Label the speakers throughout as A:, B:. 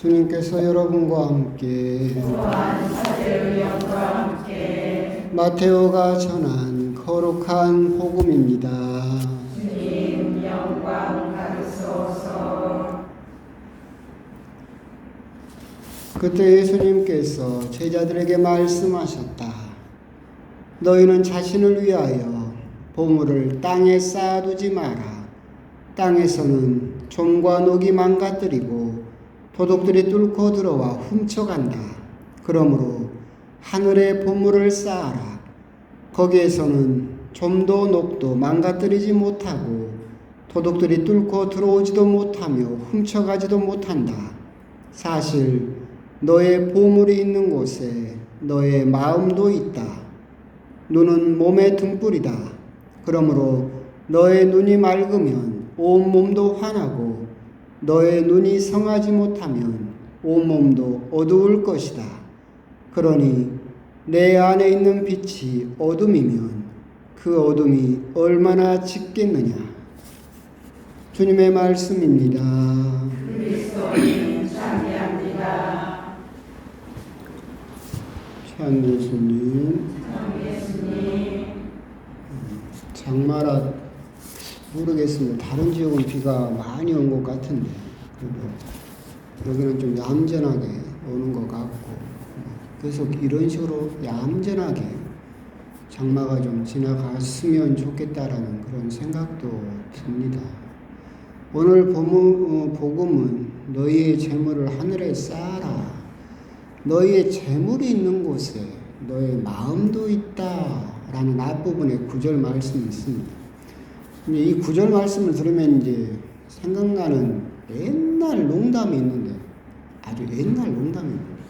A: 주님께서 여러분과 함께 마테오가 전한 거룩한 복음입니다. 그때 예수님께서 제자들에게 말씀하셨다. 너희는 자신을 위하여 보물을 땅에 쌓아두지 마라. 땅에서는 좀과 녹이 망가뜨리고 도둑들이 뚫고 들어와 훔쳐간다. 그러므로 하늘에 보물을 쌓아라. 거기에서는 좀도 녹도 망가뜨리지 못하고 도둑들이 뚫고 들어오지도 못하며 훔쳐가지도 못한다. 사실 너의 보물이 있는 곳에 너의 마음도 있다. 눈은 몸의 등불이다. 그러므로 너의 눈이 맑으면 온 몸도 환하고 너의 눈이 성하지 못하면 온 몸도 어두울 것이다. 그러니 내 안에 있는 빛이 어둠이면 그 어둠이 얼마나 짙겠느냐. 주님의 말씀입니다. 최한 예수님. 장마라 모르겠습니다. 다른 지역은 비가 많이 온 것 같은데 여기는 좀 얌전하게 오는 것 같고 계속 이런 식으로 얌전하게 장마가 좀 지나갔으면 좋겠다라는 그런 생각도 듭니다. 오늘 어, 복음은 너희의 재물을 하늘에 쌓아라. 너희의 재물이 있는 곳에 너의 마음도 있다 라는 앞부분에 구절 말씀이 있습니다. 이 구절 말씀을 들으면 이제 생각나는 옛날 농담이 있는데 아주 옛날 농담이 있는데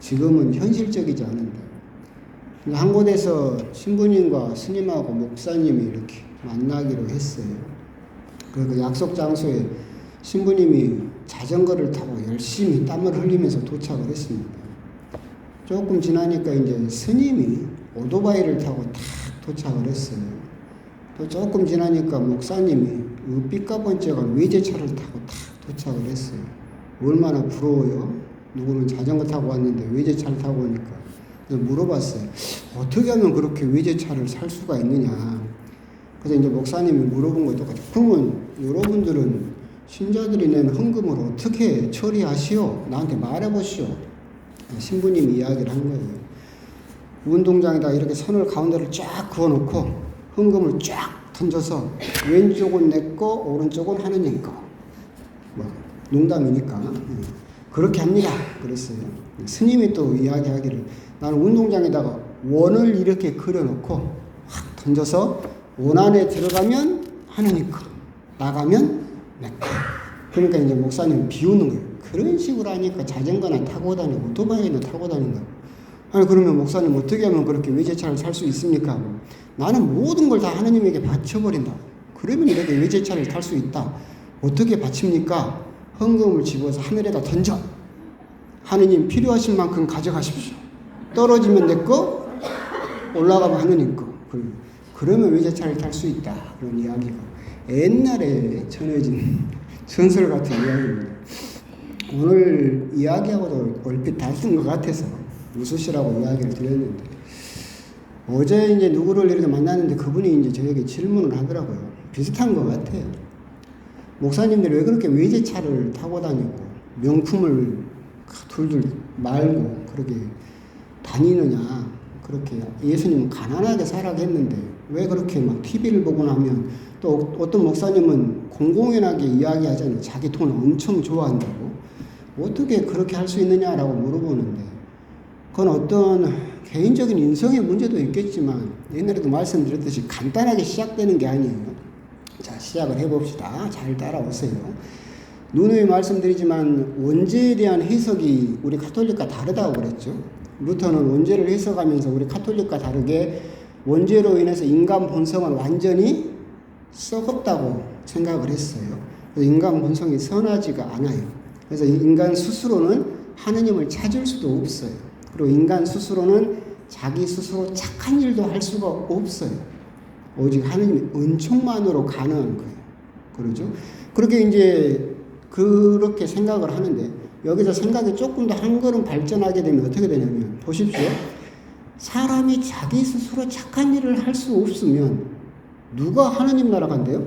A: 지금은 현실적이지 않은데 한 곳에서 신부님과 스님하고 목사님이 이렇게 만나기로 했어요. 그 약속 장소에 신부님이 자전거를 타고 열심히 땀을 흘리면서 도착을 했습니다. 조금 지나니까 이제 스님이 오토바이를 타고 탁 도착을 했어요. 또 조금 지나니까 목사님이 삐까번쩍한 외제차를 타고 탁 도착을 했어요. 얼마나 부러워요. 누구는 자전거 타고 왔는데 외제차를 타고 오니까 그래서 물어봤어요. 어떻게 하면 그렇게 외제차를 살 수가 있느냐. 그래서 이제 목사님이 물어본 것도 똑같아요. 그러면 여러분들은 신자들이 낸 헌금을 어떻게 처리하시오? 나한테 말해보시오. 신부님이 이야기를 한 거예요. 운동장에다 이렇게 선을 가운데를 쫙 그어놓고 헌금을 쫙 던져서 왼쪽은 내 거, 오른쪽은 하느님 거. 뭐 농담이니까 음. 그렇게 합니다. 그랬어요. 스님이 또 이야기하기를 나는 운동장에다가 원을 이렇게 그려놓고 확 던져서 원 안에 들어가면 하느님 거, 나가면 내 거. 그러니까 이제 목사님 비우는 거예요. 그런 식으로 하니까 자전거나 타고 다니고 오토바이나 타고 다닌다. 아니 그러면 목사님 어떻게 하면 그렇게 외제차를 살 수 있습니까? 나는 모든 걸 다 하느님에게 바쳐버린다. 그러면 이렇게 외제차를 탈 수 있다. 어떻게 바칩니까? 헌금을 집어서 하늘에다 던져. 하느님 필요하신 만큼 가져가십시오. 떨어지면 내 거, 올라가면 하느님 거. 그러면 외제차를 탈 수 있다. 그런 이야기가 옛날에 전해진 전설 같은 이야기입니다. 오늘 이야기하고도 얼핏 닮은 것 같아서 웃으시라고 이야기를 드렸는데 어제 이제 누구를 이렇게 만났는데 그분이 이제 저에게 질문을 하더라고요. 비슷한 것 같아요. 목사님들이 왜 그렇게 외제차를 타고 다니고 명품을 둘둘 말고 그렇게 다니느냐. 그렇게 예수님은 가난하게 살아겠는데 왜 그렇게 막 TV를 보고 나면 또 어떤 목사님은 공공연하게 이야기하잖아요. 자기 돈을 엄청 좋아한다고. 어떻게 그렇게 할 수 있느냐라고 물어보는데 그건 어떤 개인적인 인성의 문제도 있겠지만 옛날에도 말씀드렸듯이 간단하게 시작되는 게 아니에요. 자, 시작을 해봅시다. 잘 따라오세요. 누누이 말씀드리지만 원죄에 대한 해석이 우리 카톨릭과 다르다고 그랬죠. 루터는 원죄를 해석하면서 우리 카톨릭과 다르게 원죄로 인해서 인간 본성은 완전히 썩었다고 생각을 했어요. 인간 본성이 선하지가 않아요. 그래서 인간 스스로는 하느님을 찾을 수도 없어요. 그리고 인간 스스로는 자기 스스로 착한 일도 할 수가 없어요. 오직 하느님 은총만으로 가능한 거예요. 그러죠? 그렇게 이제 그렇게 생각을 하는데 여기서 생각이 조금 더 한 걸음 발전하게 되면 어떻게 되냐면 보십시오. 사람이 자기 스스로 착한 일을 할 수 없으면 누가 하나님 나라 간대요?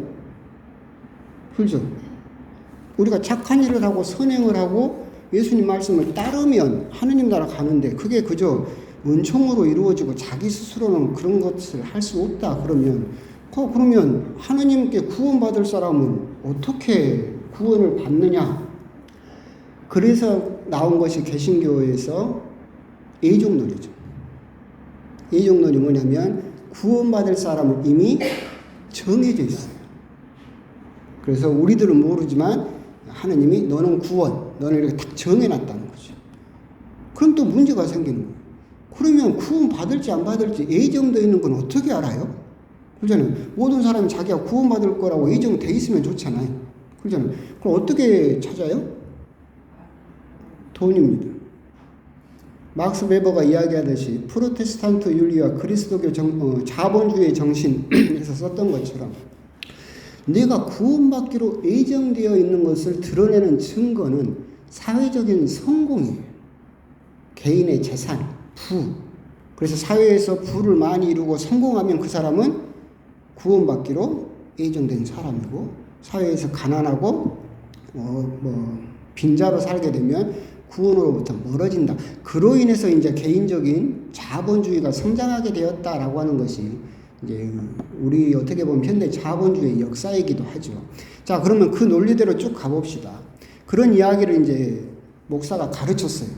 A: 그죠? 우리가 착한 일을 하고 선행을 하고 예수님 말씀을 따르면 하나님 나라 가는데 그게 그저 은총으로 이루어지고 자기 스스로는 그런 것을 할 수 없다 그러면 그 그러면 하나님께 구원받을 사람은 어떻게 구원을 받느냐? 그래서 나온 것이 개신교에서 예종론이죠. 예종론이 뭐냐면 구원받을 사람은 이미 정해져 있어요. 그래서 우리들은 모르지만 하나님이 너는 구원, 너는 이렇게 딱 정해놨다는 거죠. 그럼 또 문제가 생기는 거예요. 그러면 구원 받을지 안 받을지 예정되어 있는 건 어떻게 알아요? 그러잖아요. 모든 사람이 자기가 구원받을 거라고 예정돼 있으면 좋잖아요. 그러잖아요. 그럼 어떻게 찾아요? 돈입니다. 막스 베버가 이야기하듯이 프로테스탄트 윤리와 그리스도교 정, 어, 자본주의 정신에서 썼던 것처럼 내가 구원받기로 예정되어 있는 것을 드러내는 증거는 사회적인 성공이에요. 개인의 재산, 부. 그래서 사회에서 부를 많이 이루고 성공하면 그 사람은 구원받기로 예정된 사람이고 사회에서 가난하고 어, 뭐 빈자로 살게 되면 구원으로부터 멀어진다. 그로 인해서 이제 개인적인 자본주의가 성장하게 되었다라고 하는 것이 이제 우리 어떻게 보면 현대 자본주의 역사이기도 하죠. 자, 그러면 그 논리대로 쭉 가봅시다. 그런 이야기를 이제 목사가 가르쳤어요.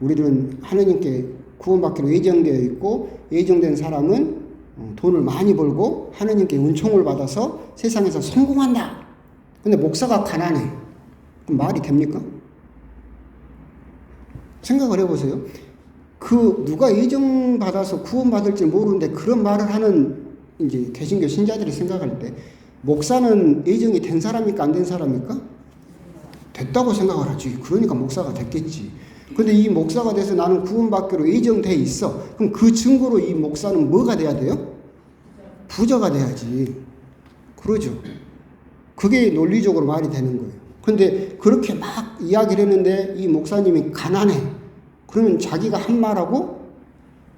A: 우리는 하나님께 구원받기로 예정되어 있고 예정된 사람은 어, 돈을 많이 벌고 하나님께 은총을 받아서 세상에서 성공한다. 근데 목사가 가난해. 그럼 말이 됩니까? 생각을 해보세요. 그 누가 예정 받아서 구원받을지 모르는데 그런 말을 하는 이제 개신교 신자들이 생각할 때 목사는 예정이 된 사람입니까 안 된 사람입니까? 됐다고 생각을 하지. 그러니까 목사가 됐겠지. 근데 이 목사가 돼서 나는 구원받기로 예정돼 있어. 그럼 그 증거로 이 목사는 뭐가 돼야 돼요? 부자가 돼야지. 그러죠. 그게 논리적으로 말이 되는 거예요. 근데 그렇게 막 이야기를 했는데 이 목사님이 가난해. 그러면 자기가 한 말하고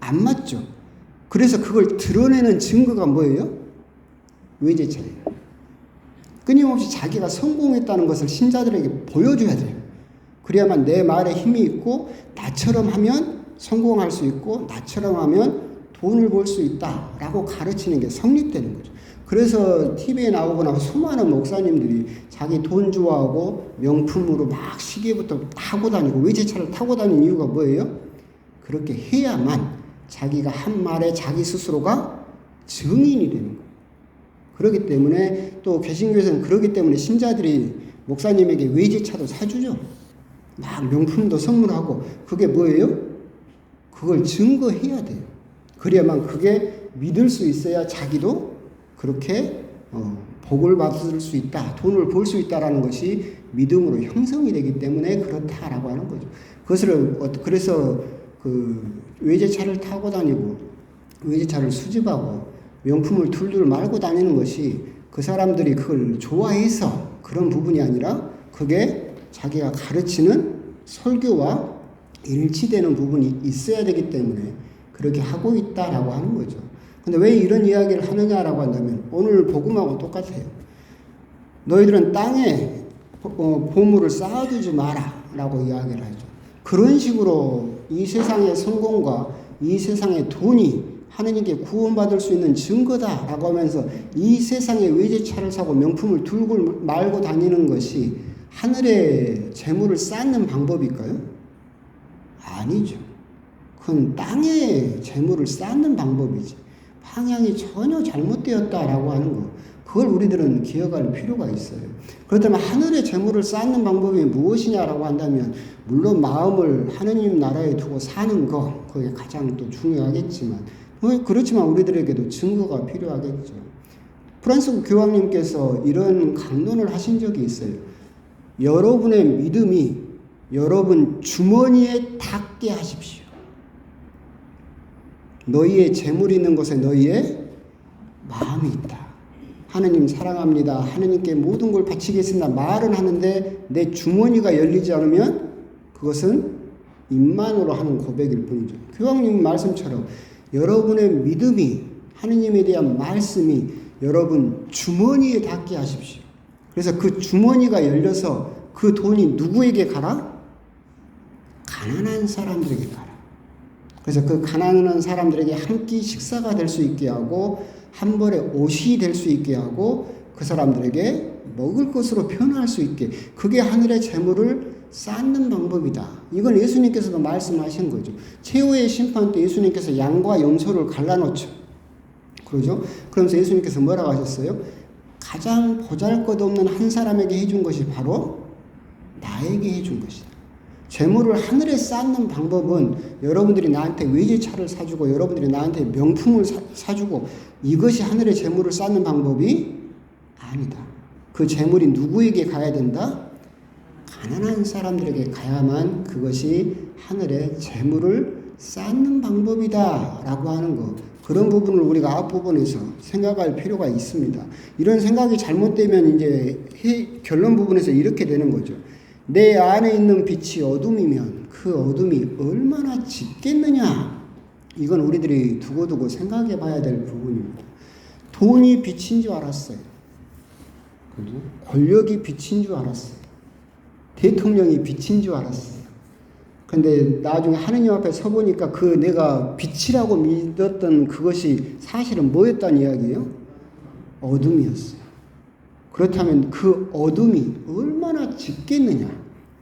A: 안 맞죠. 그래서 그걸 드러내는 증거가 뭐예요? 외제차예요. 끊임없이 자기가 성공했다는 것을 신자들에게 보여줘야 돼요. 그래야만 내 말에 힘이 있고 나처럼 하면 성공할 수 있고 나처럼 하면 돈을 벌 수 있다라고 가르치는 게 성립되는 거죠. 그래서 TV에 나오거나 수많은 목사님들이 자기 돈 좋아하고 명품으로 막 시계부터 타고 다니고 외제차를 타고 다니는 이유가 뭐예요? 그렇게 해야만 자기가 한 말에 자기 스스로가 증인이 되는 거예요. 그렇기 때문에 또 개신교에서는 그렇기 때문에 신자들이 목사님에게 외제차도 사주죠. 막 명품도 선물하고 그게 뭐예요? 그걸 증거해야 돼요. 그래야만 그게 믿을 수 있어야 자기도 그렇게 어, 복을 받을 수 있다, 돈을 벌 수 있다라는 것이 믿음으로 형성이 되기 때문에 그렇다라고 하는 거죠. 그것을 어, 그래서 그 외제차를 타고 다니고 외제차를 수집하고 명품을 둘둘 말고 다니는 것이 그 사람들이 그걸 좋아해서 그런 부분이 아니라 그게 자기가 가르치는 설교와 일치되는 부분이 있어야 되기 때문에 그렇게 하고 있다라고 하는 거죠. 근데 왜 이런 이야기를 하느냐라고 한다면 오늘 복음하고 똑같아요. 너희들은 땅에 어, 보물을 쌓아두지 마라라고 이야기를 하죠. 그런 식으로 이 세상의 성공과 이 세상의 돈이 하느님께 구원받을 수 있는 증거다라고 하면서 이 세상에 외제차를 사고 명품을 들고 말고 다니는 것이 하늘의 재물을 쌓는 방법일까요? 아니죠. 그건 땅에 재물을 쌓는 방법이지. 방향이 전혀 잘못되었다라고 하는 거. 그걸 우리들은 기억할 필요가 있어요. 그렇다면 하늘의 재물을 쌓는 방법이 무엇이냐라고 한다면 물론 마음을 하느님 나라에 두고 사는 거 그게 가장 또 중요하겠지만 뭐 그렇지만 우리들에게도 증거가 필요하겠죠. 프란스 교황님께서 이런 강론을 하신 적이 있어요. 여러분의 믿음이 여러분 주머니에 닿게 하십시오. 너희의 재물이 있는 곳에 너희의 마음이 있다. 하느님 사랑합니다. 하느님께 모든 걸 바치겠습니다. 말은 하는데 내 주머니가 열리지 않으면 그것은 입만으로 하는 고백일 뿐이죠. 교황님 말씀처럼 여러분의 믿음이 하느님에 대한 말씀이 여러분 주머니에 닿게 하십시오. 그래서 그 주머니가 열려서 그 돈이 누구에게 가라? 가난한 사람들에게 가라. 그래서 그 가난한 사람들에게 한 끼 식사가 될 수 있게 하고 한 벌의 옷이 될 수 있게 하고 그 사람들에게 먹을 것으로 변할 수 있게 그게 하늘의 재물을 쌓는 방법이다. 이건 예수님께서도 말씀하신 거죠. 최후의 심판 때 예수님께서 양과 염소를 갈라놓죠. 그러죠? 그러면서 예수님께서 뭐라고 하셨어요? 가장 보잘것없는 한 사람에게 해준 것이 바로 나에게 해준 것이다. 재물을 하늘에 쌓는 방법은 여러분들이 나한테 외제차를 사주고 여러분들이 나한테 명품을 사, 사주고 이것이 하늘의 재물을 쌓는 방법이 아니다. 그 재물이 누구에게 가야 된다? 가난한 사람들에게 가야만 그것이 하늘의 재물을 쌓는 방법이다 라고 하는 것. 그런 부분을 우리가 앞부분에서 생각할 필요가 있습니다. 이런 생각이 잘못되면 이제 해, 결론 부분에서 이렇게 되는 거죠. 내 안에 있는 빛이 어둠이면 그 어둠이 얼마나 짙겠느냐. 이건 우리들이 두고두고 생각해 봐야 될 부분입니다. 돈이 빛인 줄 알았어요. 권력이 빛인 줄 알았어요. 대통령이 빛인 줄 알았어요. 근데 나중에 하느님 앞에 서보니까 그 내가 빛이라고 믿었던 그것이 사실은 뭐였다는 이야기예요? 어둠이었어요. 그렇다면 그 어둠이 얼마나 짙겠느냐?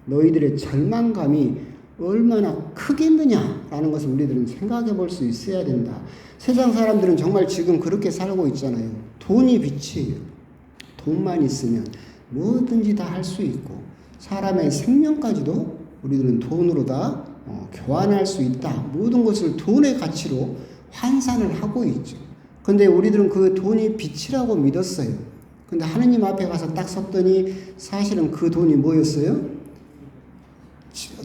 A: 너희들의 절망감이 얼마나 크겠느냐라는 것을 우리들은 생각해 볼 수 있어야 된다. 세상 사람들은 정말 지금 그렇게 살고 있잖아요. 돈이 빛이에요. 돈만 있으면 뭐든지 다 할 수 있고 사람의 생명까지도 우리들은 돈으로 다 어, 교환할 수 있다. 모든 것을 돈의 가치로 환산을 하고 있죠. 근데 우리들은 그 돈이 빛이라고 믿었어요. 근데 하느님 앞에 가서 딱 섰더니 사실은 그 돈이 뭐였어요?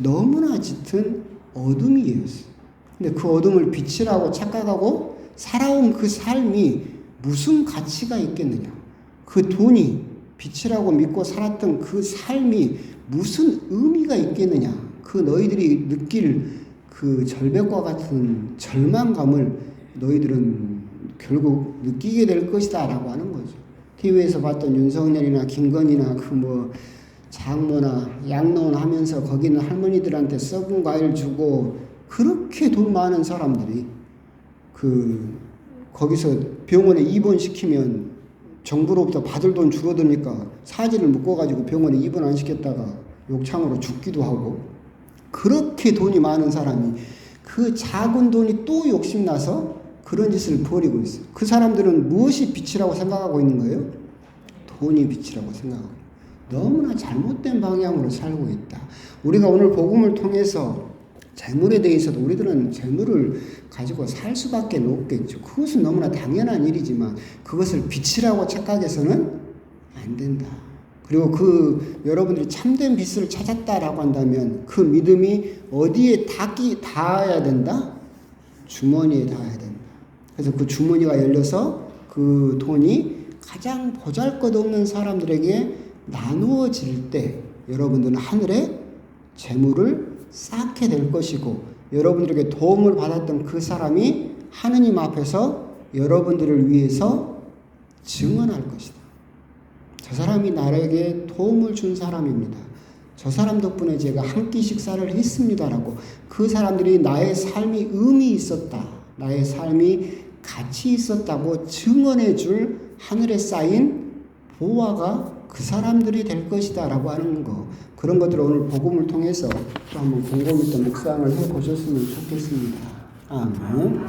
A: 너무나 짙은 어둠이었어요. 근데 그 어둠을 빛이라고 착각하고 살아온 그 삶이 무슨 가치가 있겠느냐? 그 돈이 빛이라고 믿고 살았던 그 삶이 무슨 의미가 있겠느냐? 그 너희들이 느낄 그 절벽과 같은 절망감을 너희들은 결국 느끼게 될 것이다 라고 하는 거죠. TV에서 봤던 윤석열이나 김건희나 그 뭐 장모나 양로원 하면서 거기는 할머니들한테 썩은 과일 주고 그렇게 돈 많은 사람들이 그 거기서 병원에 입원시키면 정부로부터 받을 돈 줄어드니까 사지를 묶어가지고 병원에 입원 안 시켰다가 욕창으로 죽기도 하고 그렇게 돈이 많은 사람이 그 작은 돈이 또 욕심나서 그런 짓을 벌이고 있어요. 그 사람들은 무엇이 빛이라고 생각하고 있는 거예요? 돈이 빛이라고 생각하고 너무나 잘못된 방향으로 살고 있다. 우리가 오늘 복음을 통해서 재물에 대해서도 우리들은 재물을 가지고 살 수밖에 없겠죠. 그것은 너무나 당연한 일이지만 그것을 빛이라고 착각해서는 안 된다. 그리고 그 여러분들이 참된 빛을 찾았다라고 한다면 그 믿음이 어디에 닿기 닿아야 된다? 주머니에 닿아야 된다. 그래서 그 주머니가 열려서 그 돈이 가장 보잘 것 없는 사람들에게 나누어질 때 여러분들은 하늘에 재물을 쌓게 될 것이고 여러분들에게 도움을 받았던 그 사람이 하느님 앞에서 여러분들을 위해서 증언할 것이다. 저 사람이 나에게 도움을 준 사람입니다. 저 사람 덕분에 제가 한 끼 식사를 했습니다라고 그 사람들이 나의 삶이 의미 있었다. 나의 삶이 가치 있었다고 증언해 줄 하늘에 쌓인 보화가 그 사람들이 될 것이다 라고 하는 거 그런 것들을 오늘 복음을 통해서 또 한번 또 묵상을 해 보셨으면 좋겠습니다. 아멘.